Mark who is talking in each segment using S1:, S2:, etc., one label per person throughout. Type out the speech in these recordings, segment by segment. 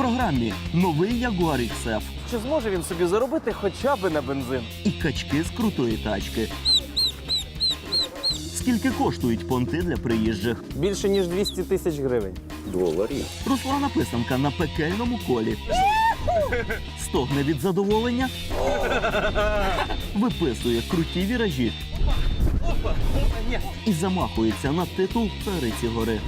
S1: Програмі новий Jaguar XF
S2: Чи зможе він собі заробити хоча б на бензин?
S1: і качки з крутої тачки. Скільки коштують понти для приїжджих?
S2: Більше ніж 200 тисяч гривень.
S1: Руслана Писанка на пекельному колі. Стогне від задоволення. Виписує круті віражі. І замахується на титул цариці гори.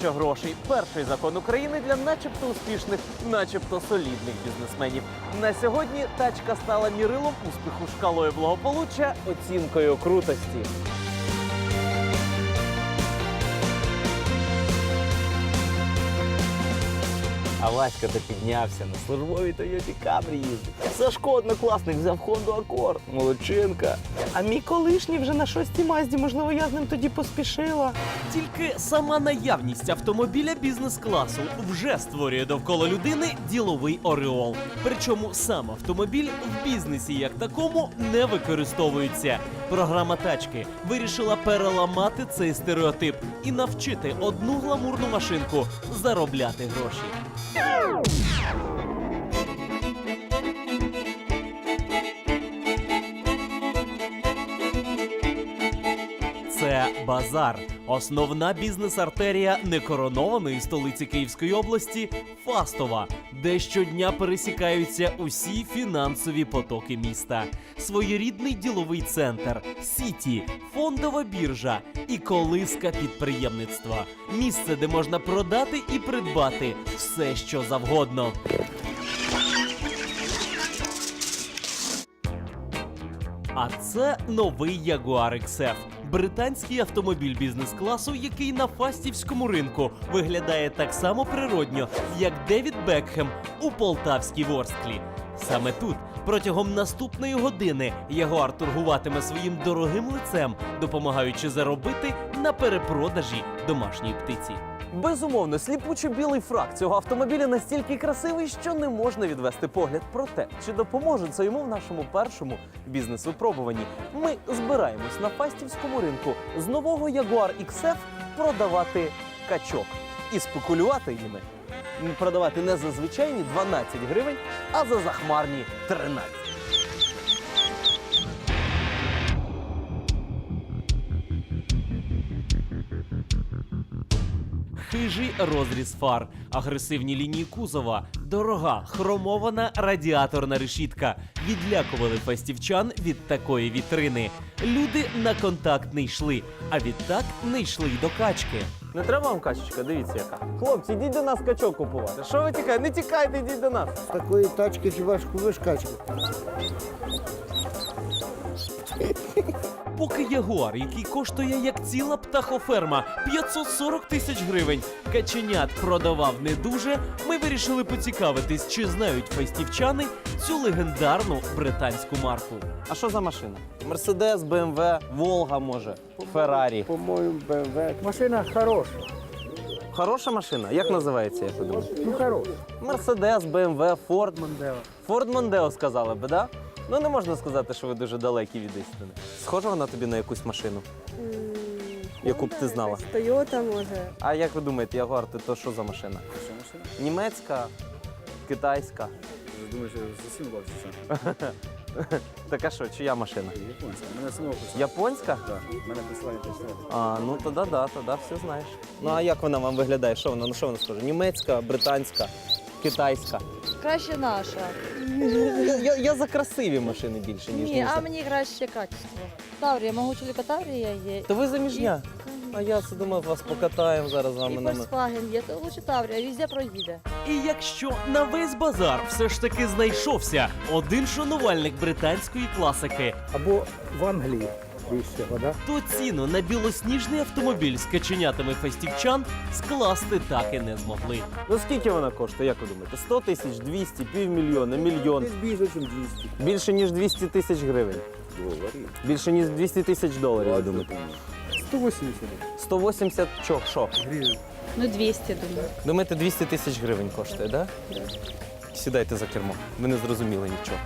S2: Дорожче грошей. Перший закон України для начебто успішних, начебто солідних бізнесменів. На сьогодні тачка стала мірилом успіху шкалою благополуччя, оцінкою крутості. А Васька то піднявся на службовій Тойоті Камрі їздить. Сашко однокласник взяв Хонду Акорд. Молодчинка. А мій колишній вже на шостій мазді, можливо, я з ним тоді поспішила.
S3: Тільки сама наявність автомобіля бізнес-класу вже створює довкола людини діловий ореол. Причому сам автомобіль в бізнесі як такому не використовується. Програма тачки вирішила переламати цей стереотип і навчити одну гламурну машинку заробляти гроші. Música Базар, основна бізнес-артерія некоронованої столиці Київської області Фастова, де щодня пересікаються усі фінансові потоки міста. Своєрідний діловий центр, сіті, фондова біржа і колиска підприємництва. Місце, де можна продати і придбати все, що завгодно. А це новий Jaguar XF. Британський автомобіль бізнес-класу, який на фастівському ринку виглядає так само природньо, як Девід Бекхем у полтавській ворсклі. Саме тут протягом наступної години Ягуар торгуватиме своїм дорогим лицем, допомагаючи заробити на перепродажі домашньої птиці.
S2: Безумовно, сліпучо білий фрак цього автомобіля настільки красивий, що не можна відвести погляд. Проте, чи допоможе це йому в нашому першому бізнес-випробуванні? Ми збираємось на фастівському ринку з нового Jaguar XF продавати качок і спекулювати ними. Продавати не за звичайні 12 гривень, а за захмарні 13.
S3: Хижий розріз фар, агресивні лінії кузова, дорога хромована радіаторна решітка відлякували фастівчан від такої вітрини. Люди на контакт не йшли, а відтак не йшли й до качки.
S2: Не треба вам качечка, дивіться яка. Хлопці, йдіть до нас качок купувати. Що ви тікаєте? Не тікайте, йдіть до нас.
S4: З такої тачки хіба ж купиш качку?
S3: Поки Ягуар, який коштує як ціла птахоферма 540 тисяч гривень, каченят продавав не дуже. Ми вирішили поцікавитись, чи знають фестівчани цю легендарну британську марку.
S2: А що за машина? Мерседес, БМВ, Волга може, Феррарі.
S4: По-моєму, БМВ. Машина хороша.
S2: Хороша машина? Як називається, як ви?
S4: Ну, хороша.
S2: Мерседес, БМВ, Форд.
S4: Мондео.
S2: Форд Мондео сказали би, да? Ну не можна сказати, що ви дуже далекі від істини. Схожа вона тобі на якусь машину? Яку б ти знала?
S5: Тойота може.
S2: А як ви думаєте, Ягуар, ти то що за машина?
S6: Що машина?
S2: Німецька, китайська.
S6: Думаю, що засумувався сам.
S2: Така що, чия машина?
S6: Японська. Мене самого прислали.
S2: Японська?
S6: Так, мене прислали прочитати.
S2: А, ну тоді да, тоді все знаєш. Ну а як вона вам виглядає? Що вона? Ну що вона схожа? Німецька, британська, китайська.
S5: Краще наша.
S2: Я, я, за красиві машини більше, ніж
S5: Ні, а
S2: за.
S5: мені краще качество. Таврія, мого чоловіка Таврія є.
S2: То ви заміжня? А я це думав, вас покатаємо зараз з
S5: І
S2: вами на м-
S5: Volkswagen є, то лучше Таврія, везде проїде.
S3: І якщо на весь базар все ж таки знайшовся один шанувальник британської класики,
S4: Або в Англії. Всего, да?
S7: То ціну на білосніжний автомобіль з каченятами фестівчан скласти так і не змогли.
S3: Ну скільки вона коштує, як ви думаєте? 100 тисяч, 200, півмільйона, мільйон.
S4: Десь більше, ніж 200
S3: Більше ніж 200 тисяч гривень.
S6: Доларів.
S3: Більше ніж 200 тисяч доларів, ви думаєте?
S4: 180
S3: 180 чо, що?
S4: гривень.
S8: Ну, 200, думаю.
S3: Думаєте, 200 тисяч гривень коштує, так? Да? Сідайте за кермо. Ви не зрозуміли нічого.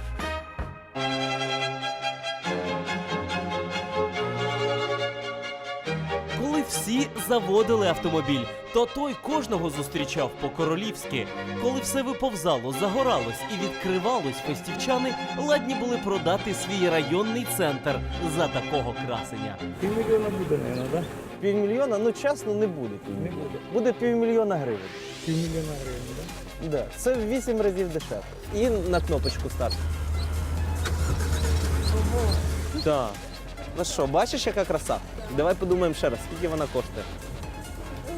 S7: Всі заводили автомобіль, то той кожного зустрічав по-королівськи. Коли все виповзало, загоралось і відкривалось, фестівчани ладні були продати свій районний центр за такого красення.
S4: Півмільйона буде, мабуть, да?
S3: Півмільйона, ну чесно, не буде.
S4: Не буде.
S3: Буде півмільйона гривень.
S4: Півмільйона гривень, да?
S3: Да. Це в 8 разів дешевше. І на кнопочку старт. Так. Ну що, бачиш, яка краса? Давай подумаємо ще раз, скільки вона коштує.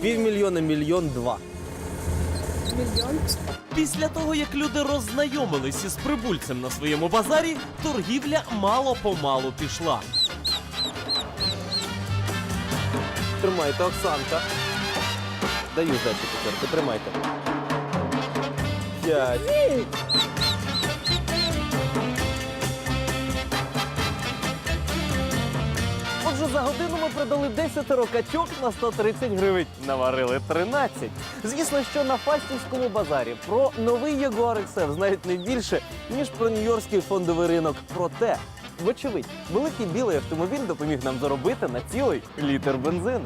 S3: Півмільйона, мільйон два. Мільйон.
S7: Після того, як люди роззнайомились із прибульцем на своєму базарі, торгівля мало-помалу пішла.
S3: Тримайте, Оксанка. Даю здачу тепер, тримайте. П'ять. Отже, за годину ми продали 10 качок на 130 гривень. Наварили 13. Звісно, що на Фастівському базарі про новий Jaguar XF знають не більше, ніж про нью-йоркський фондовий ринок. Проте, вочевидь, великий білий автомобіль допоміг нам заробити на цілий літр бензину.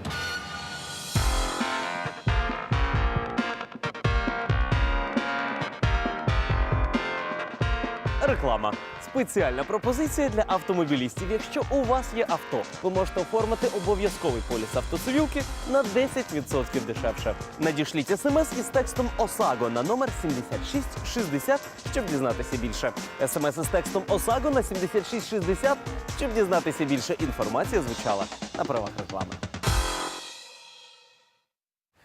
S3: Реклама. Спеціальна пропозиція для автомобілістів. Якщо у вас є авто, ви можете оформити обов'язковий поліс автоцивілки на 10% дешевше. Надішліть смс із текстом ОСАГО на номер 7660, щоб дізнатися більше. Смс із текстом ОСАГО на 7660, щоб дізнатися більше. Інформація звучала на правах реклами.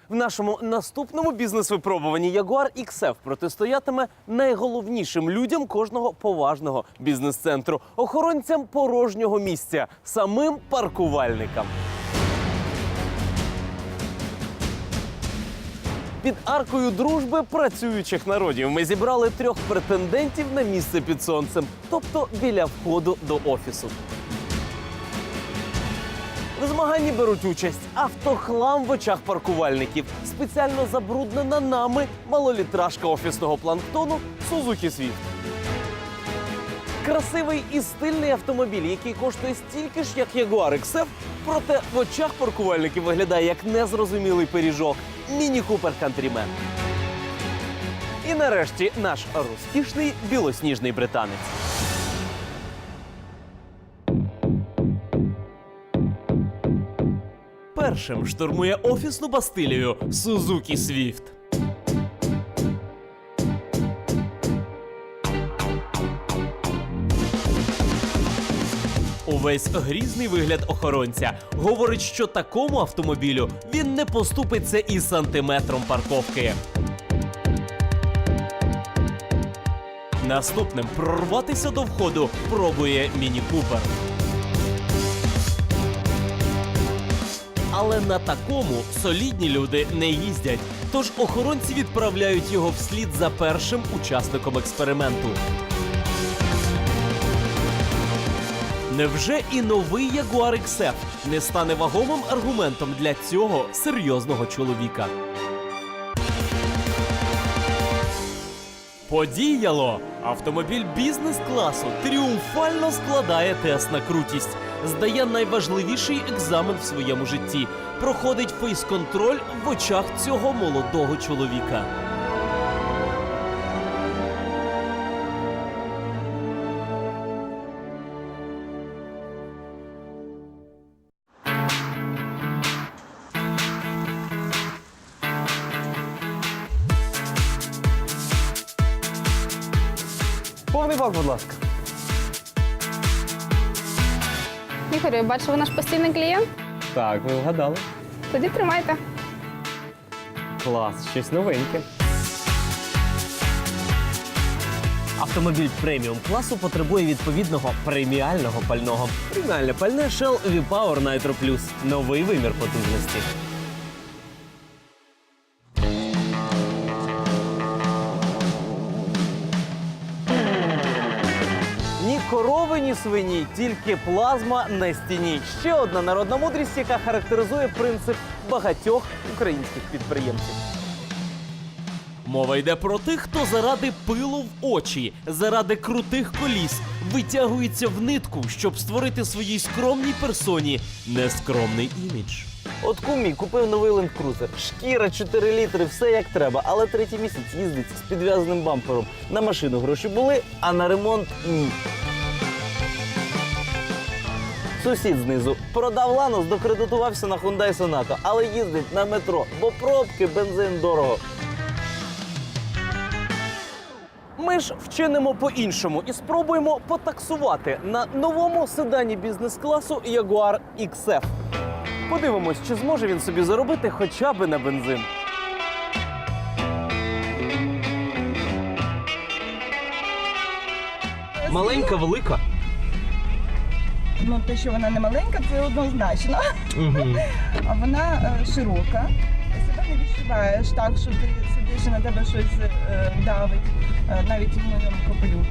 S3: В нашому наступному бізнес-випробуванні Jaguar XF протистоятиме найголовнішим людям кожного поважного бізнес-центру охоронцям порожнього місця, самим паркувальникам. Під аркою дружби працюючих народів ми зібрали трьох претендентів на місце під сонцем, тобто біля входу до офісу. В змаганні беруть участь автохлам в очах паркувальників, спеціально забруднена нами малолітражка офісного планктону Suzuki Swift. Красивий і стильний автомобіль, який коштує стільки ж, як Jaguar XF, проте в очах паркувальників виглядає як незрозумілий пиріжок Міні Купер Countryman. І нарешті наш розкішний білосніжний британець.
S7: Першим штурмує офісну бастилію Suzuki Swift. Увесь грізний вигляд охоронця говорить, що такому автомобілю він не поступиться і сантиметром парковки. Наступним прорватися до входу пробує Міні Але на такому солідні люди не їздять. Тож охоронці відправляють його вслід за першим учасником експерименту. Невже і новий Jaguar XF не стане вагомим аргументом для цього серйозного чоловіка? Подіяло! Автомобіль бізнес-класу тріумфально складає тест на крутість. Здає найважливіший екзамен в своєму житті. Проходить фейс-контроль в очах цього молодого чоловіка.
S3: Повний бак, будь ласка.
S9: Бачу, ви наш постійний клієнт.
S3: Так, ви вгадали.
S9: Тоді тримайте.
S3: Клас, щось новеньке.
S2: Автомобіль преміум класу потребує відповідного преміального пального. Преміальне пальне Shell V-Power Nitro Plus. Новий вимір потужності. Корови, ні свині, тільки плазма на стіні. Ще одна народна мудрість, яка характеризує принцип багатьох українських підприємців.
S3: Мова йде про тих, хто заради пилу в очі, заради крутих коліс витягується в нитку, щоб створити своїй скромній персоні нескромний імідж.
S2: От кумі купив новий Land Cruiser. Шкіра 4 літри, все як треба. Але третій місяць їздить з підв'язаним бампером. На машину гроші були, а на ремонт ні. Сусід знизу продав Ланос, докредитувався на Hyundai Sonata, але їздить на метро, бо пробки, бензин дорого. Ми ж вчинимо по-іншому і спробуємо потаксувати на новому седані бізнес-класу Jaguar XF. Подивимось, чи зможе він собі заробити хоча б на бензин. Маленька, велика.
S10: Ну, те, що вона не маленька, це однозначно. А вона е, широка. Себе не відчуваєш так, що ти сидиш і на тебе щось е, давить, е, навіть в моєму капелю.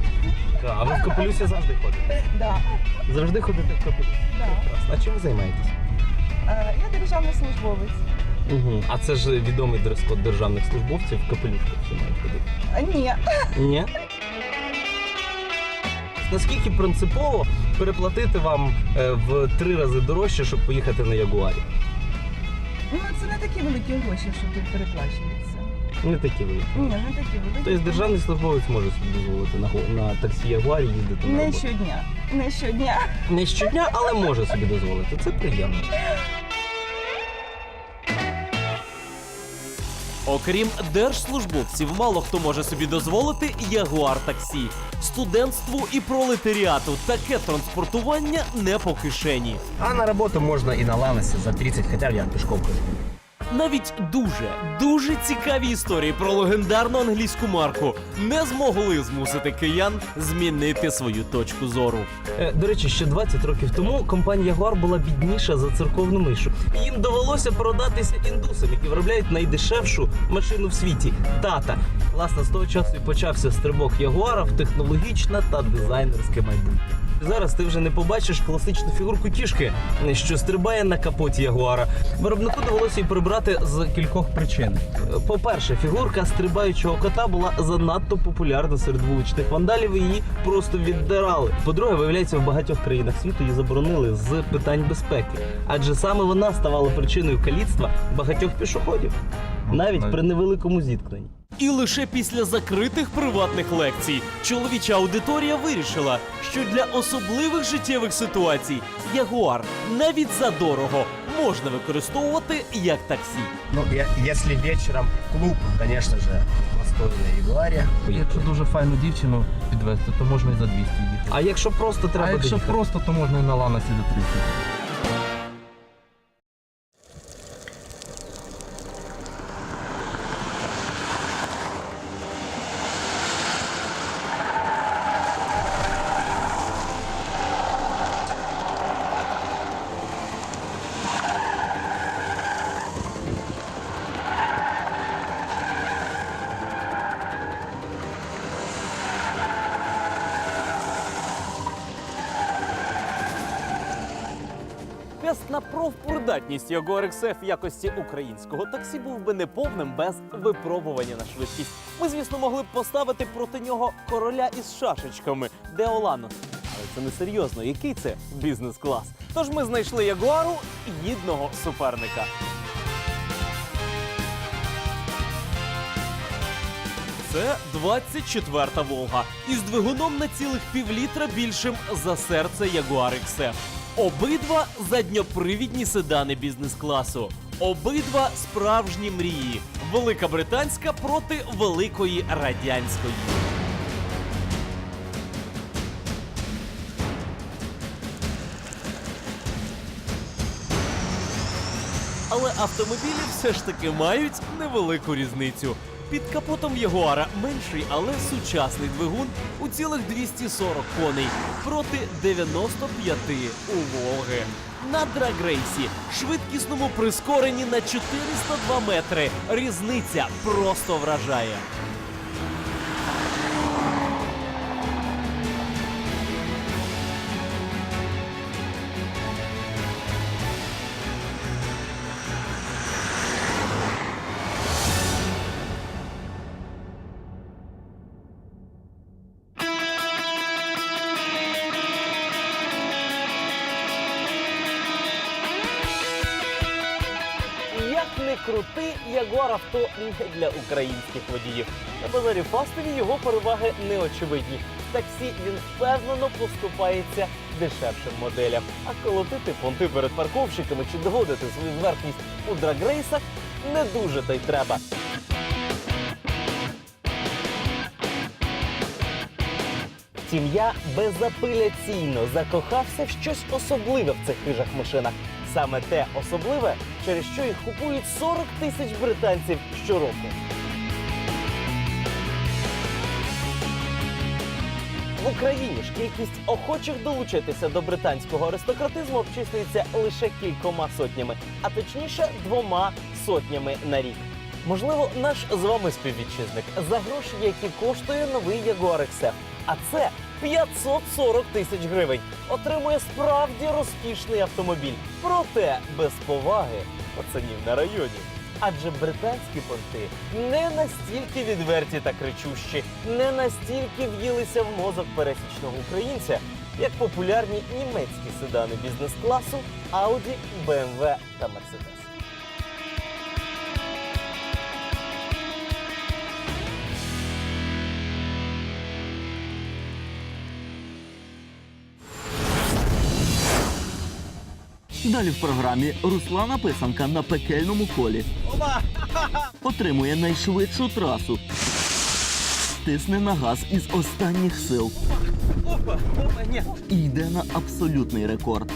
S2: А ви в капелюсі завжди ходите?
S10: Да,
S2: Завжди ходите в капелюсі.
S10: да.
S2: А чим ви займаєтесь?
S10: Е, я державний службовець.
S2: Угу. А це ж відомий дрес-код державних службовців в капелюшках всі мають ходити.
S10: Ні,
S2: Ні. Наскільки принципово переплатити вам е, в три рази дорожче, щоб поїхати на Ягуарі?
S10: ну це не такі великі гроші, що тут переплачуються.
S2: Не такі великі.
S10: Ні, не такі великі.
S2: Тобто державний службовець може собі дозволити на, на таксі Ягуарі їздити на
S10: Не
S2: роботу.
S10: щодня. Не щодня.
S2: Не щодня, але може собі дозволити. Це приємно.
S3: Окрім держслужбовців, мало хто може собі дозволити ягуар таксі. Студентству і пролетаріату таке транспортування не по кишені.
S6: А на роботу можна і на Ланосе за 30, хотя я пешком хожу.
S3: Навіть дуже, дуже цікаві історії про легендарну англійську марку не змогли змусити киян змінити свою точку зору.
S2: Е, До речі, ще 20 років тому компанія Jaguar була бідніша за церковну мишу. Їм довелося продатися індусам, які виробляють найдешевшу машину в світі тата. Власне, з того часу і почався стрибок Ягуара в технологічне та дизайнерське майбутнє. Зараз ти вже не побачиш класичну фігурку кішки, що стрибає на капоті Ягуара. Виробнику довелося її прибрати з кількох причин. По-перше, фігурка стрибаючого кота була занадто популярна серед вуличних вандалів, і її просто віддирали. По-друге, виявляється, в багатьох країнах світу її заборонили з питань безпеки, адже саме вона ставала причиною каліцтва багатьох пішоходів, навіть при невеликому зіткненні.
S3: І лише після закритих приватних лекцій чоловіча аудиторія вирішила, що для особливих життєвих ситуацій ягуар навіть за дорого можна використовувати як таксі.
S6: Ну, я- если вечером в клуб, конечно же, постой на Ягуаре.
S11: Якщо дуже файну дівчину підвезти, то можна і за 200 їхати.
S2: А якщо просто треба
S11: а якщо
S2: доїхати?
S11: просто, то можна і на Ланосі за 30.
S3: Тест на профпридатність Jaguar XF в якості українського таксі був би неповним без випробування на швидкість. Ми, звісно, могли б поставити проти нього короля із шашечками Деоланос. Але це не серйозно. Який це бізнес-клас? Тож ми знайшли Ягуару гідного суперника. Це 24-та Волга із двигуном на цілих півлітра більшим за серце Jaguar XF. Обидва задньопривідні седани бізнес-класу. Обидва справжні мрії. Велика британська проти великої радянської. Але автомобілі все ж таки мають невелику різницю. Під капотом Ягуара менший, але сучасний двигун у цілих 240 коней проти 95 у Волги. На драгрейсі швидкісному прискоренні на 402 метри. Різниця просто вражає. Крути, Ягуар авто не для українських водіїв. На базарі Фастові його переваги неочевидні. В таксі він впевнено поступається дешевшим моделям. А колотити понти перед парковщиками чи доводити свою зверхність у драгрейсах не дуже та й треба. Втім, я безапеляційно закохався в щось особливе в цих хижах машинах. Саме те особливе, через що їх купують 40 тисяч британців щороку. В Україні ж кількість охочих долучитися до британського аристократизму обчислюється лише кількома сотнями, а точніше двома сотнями на рік. Можливо, наш з вами співвітчизник за гроші, які коштує новий Jaguar XF. А це 540 тисяч гривень. Отримує справді розкішний автомобіль. Проте без поваги пацанів на районі. Адже британські понти не настільки відверті та кричущі, не настільки в'їлися в мозок пересічного українця, як популярні німецькі седани бізнес-класу Audi, BMW та Mercedes.
S12: Далі в програмі Руслана Писанка на пекельному колі. Отримує найшвидшу трасу. Тисне на газ із останніх сил. І йде на абсолютний рекорд.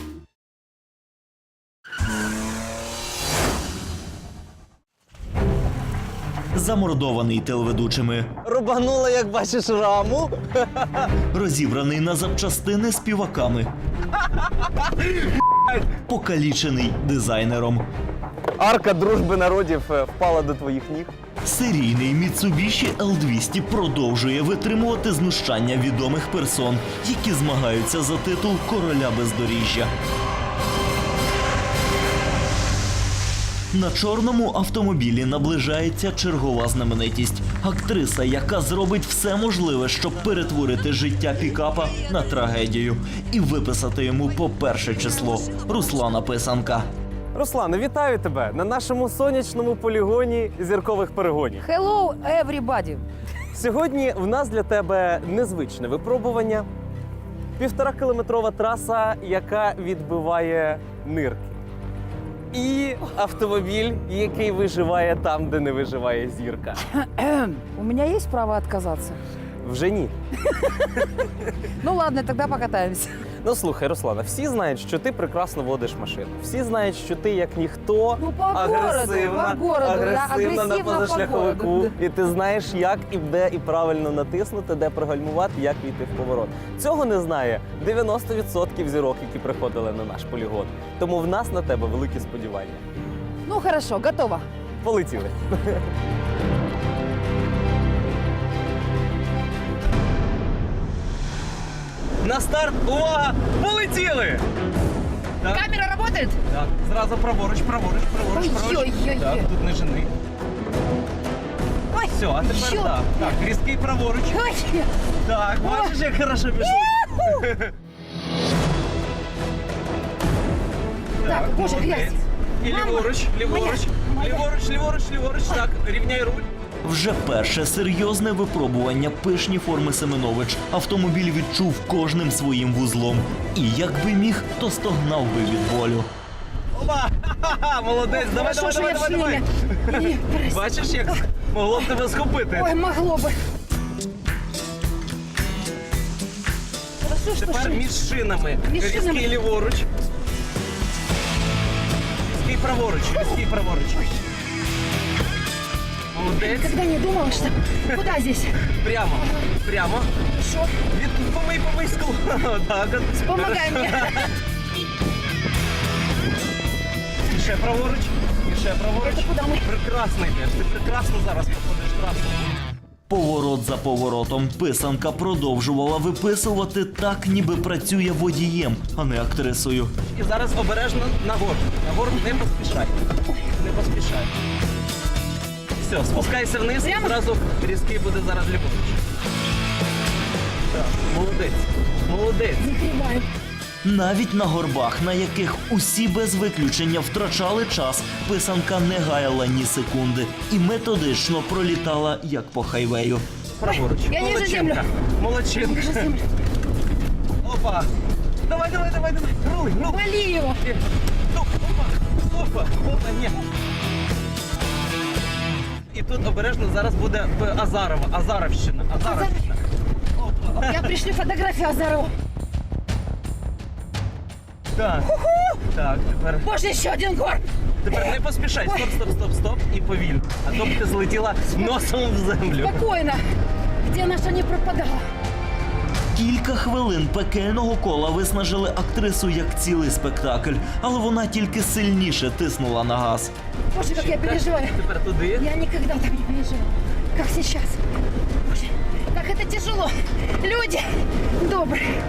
S1: Замордований телеведучими,
S2: Рубанула, як бачиш, раму.
S1: розібраний на запчастини співаками, покалічений дизайнером,
S2: Арка дружби народів е, впала до твоїх ніг.
S1: серійний Mitsubishi L200 продовжує витримувати знущання відомих персон, які змагаються за титул короля бездоріжжя. На чорному автомобілі наближається чергова знаменитість. Актриса, яка зробить все можливе, щоб перетворити життя пікапа на трагедію і виписати йому по перше число Руслана Писанка.
S2: Руслане, вітаю тебе на нашому сонячному полігоні зіркових перегонів.
S13: Hello, everybody!
S2: Сьогодні в нас для тебе незвичне випробування. Півтора кілометрова траса, яка відбиває нирки. І автомобіль, який виживає там, де не виживає зірка.
S13: У меня есть право отказаться?
S2: Вже ні.
S13: Ну ладно, тогда покатаемся.
S2: Ну слухай, Руслана, всі знають, що ти прекрасно водиш машину. Всі знають, що ти як ніхто
S13: Ну, по городу,
S2: агресивна,
S13: по городу, да,
S2: агресивна на
S13: агресивно по
S2: позашляховику.
S13: городу.
S2: І ти знаєш, як і де і правильно натиснути, де пригальмувати, як війти в поворот. Цього не знає 90% зірок, які приходили на наш полігон. Тому в нас на тебе великі сподівання.
S13: Ну хорошо, готово.
S2: Полетіли. На старт! Увага! Полетіли!
S13: Камера работает?
S2: Так, зразу праворуч, праворуч, праворуч, праворуч.
S13: Ой-ой-ой.
S2: Так, тут не жени.
S13: Ой,
S2: Все, а тепер
S13: що?
S2: так. Так, різкий праворуч.
S13: Ой,
S2: Так, бачиш, як хорошо пішли.
S13: Так, боже,
S2: молодець.
S13: грязь.
S2: І
S13: Мама,
S2: ліворуч, ліворуч,
S13: моя.
S2: ліворуч, ліворуч, ліворуч. Так, рівняй руль.
S1: Вже перше серйозне випробування пишні форми Семенович. Автомобіль відчув кожним своїм вузлом. І якби міг, то стогнав би від болю.
S2: Опа! Ха-ха-ха, Молодець, давай, давай,
S13: Хорошо,
S2: давай,
S13: що
S2: давай,
S13: я
S2: давай. Бачиш, як могло б тебе схопити.
S13: Ой, могло. Хорошо, что
S2: Тепер між шинами.
S13: Між
S2: Різкий
S13: шинами.
S2: ліворуч. Різкий праворуч, різкий праворуч.
S3: Молодець.
S2: Когда не думала, что... Куда здесь?
S3: Прямо. Прямо.
S2: Что?
S3: Від помий, помий скло. Так от.
S2: Помогай мне.
S3: І ще праворуч. І ще праворуч.
S2: Это куда мы?
S3: Прекрасно йдеш. Ти прекрасно зараз проходиш трасу.
S1: Поворот за поворотом писанка продовжувала виписувати так, ніби працює водієм, а не актрисою.
S3: І зараз обережно нагору. Нагору не поспішай. Не поспішай. Все, спускайся вниз, і зразу різкий буде зараз ліворуч. Так, молодець. Молодець.
S1: Навіть на горбах, на яких усі без виключення втрачали час, писанка не гаяла ні секунди і методично пролітала як по хайвею.
S3: Праворуч.
S2: Я землю.
S3: Молодчинка. Опа. Давай, давай, давай, давай. Руй, руй.
S2: Вали его.
S3: Стоп, опа, опа, опа, ні. І тут обережно зараз буде Азарова, Азаровщина, Азаровщина.
S2: Я пришлю фотографію Азарова.
S3: Так. Так, тепер,
S2: Боже, ще один горб.
S3: тепер не поспішай. Стоп, стоп, стоп, стоп і повільно. А то б ти злетіла носом в землю.
S2: Спокійно. Де наша не пропадала?
S1: Кілька хвилин пекельного кола виснажили актрису як цілий спектакль, але вона тільки сильніше тиснула на газ.
S2: Боже, як я переживаю.
S3: Тепер туди.
S2: Я ніколи так не переживала, як зараз. Боже, как це тяжело. Люди добрые.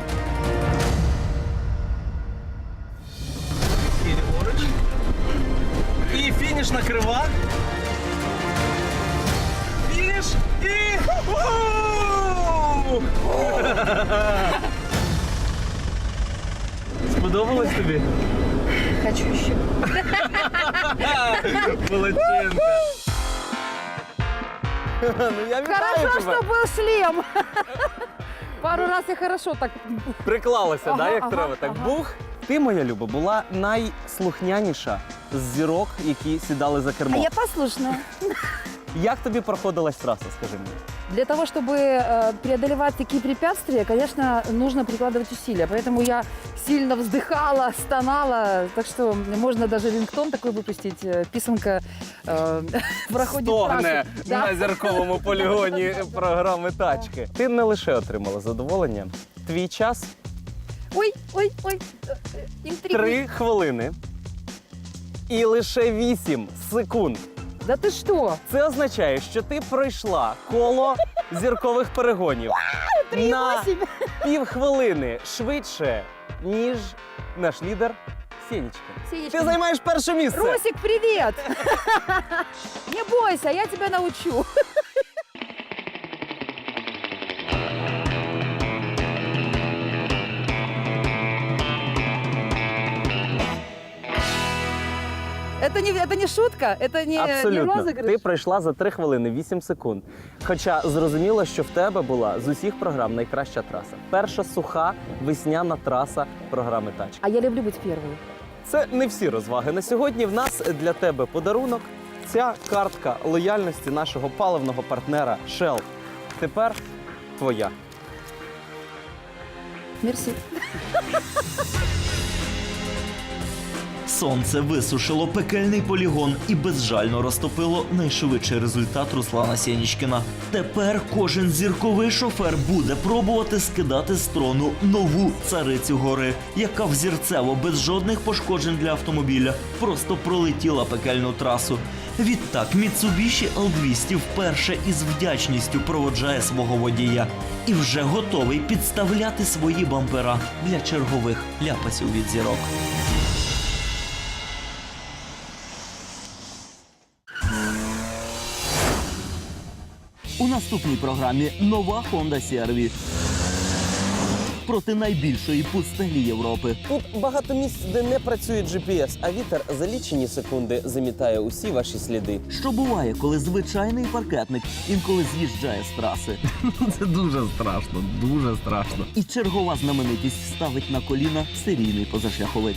S3: Сподобалось тобі?
S2: Хочу еще.
S3: Молодчинка. Ну я
S13: Хорошо, что был шлем. Пару раз и хорошо так.
S3: Приклалася,
S13: Ага,
S3: да, як
S13: ага,
S3: треба. Так
S13: ага.
S3: бух. Ти, моя люба, була найслухняніша з зірок, які сідали за кермо.
S13: А я послушная.
S3: Як тобі проходилась траса, скажи мені?
S13: Для того, чтобы э, преодолевать такие препятствия, конечно, нужно прикладывать усилия. Поэтому я сильно вздыхала, стонала. Так что можно даже рингтон такой выпустить. э, Писанка э, проходит
S3: Стогне
S13: трассу. Да.
S3: на зірковому полігоні програми тачки. Ти не лише отримала задоволення. Твій час
S13: Ой, ой, ой. э, э, интригует.
S3: три хвилини і лише 8 секунд.
S13: Да ти що?
S3: Це означає, що ти пройшла коло зіркових перегонів на півхвилини швидше, ніж наш лідер Сенечка.
S13: Сенечка.
S3: Ти займаєш перше місце.
S13: Русик, привіт! Не бойся, я тебе научу. Это не, это не шутка, это не, не
S3: Абсолютно.
S13: розыгрыш.
S3: Ти пройшла за 3 хвилини 8 секунд. Хоча зрозуміло, що в тебе була з усіх програм найкраща траса. Перша суха весняна траса програми тачки.
S13: А я люблю быть первой.
S3: Це не всі розваги. На сьогодні в нас для тебе подарунок. Ця картка лояльності нашого паливного партнера Shell. Тепер твоя.
S13: Мерси.
S1: Сонце висушило пекельний полігон і безжально розтопило найшвидший результат Руслана Сєнічкіна. Тепер кожен зірковий шофер буде пробувати скидати з трону нову царицю гори, яка взірцево без жодних пошкоджень для автомобіля просто пролетіла пекельну трасу. Відтак Mitsubishi L200 вперше із вдячністю проводжає свого водія і вже готовий підставляти свої бампера для чергових ляпасів від зірок.
S14: Наступній програмі нова Honda CR-V. Проти найбільшої пустелі Європи.
S3: Тут багато місць, де не працює GPS, а вітер за лічені секунди замітає усі ваші сліди.
S14: Що буває, коли звичайний паркетник інколи з'їжджає з траси?
S15: Це дуже страшно, дуже страшно.
S14: І чергова знаменитість ставить на коліна серійний позашляховик.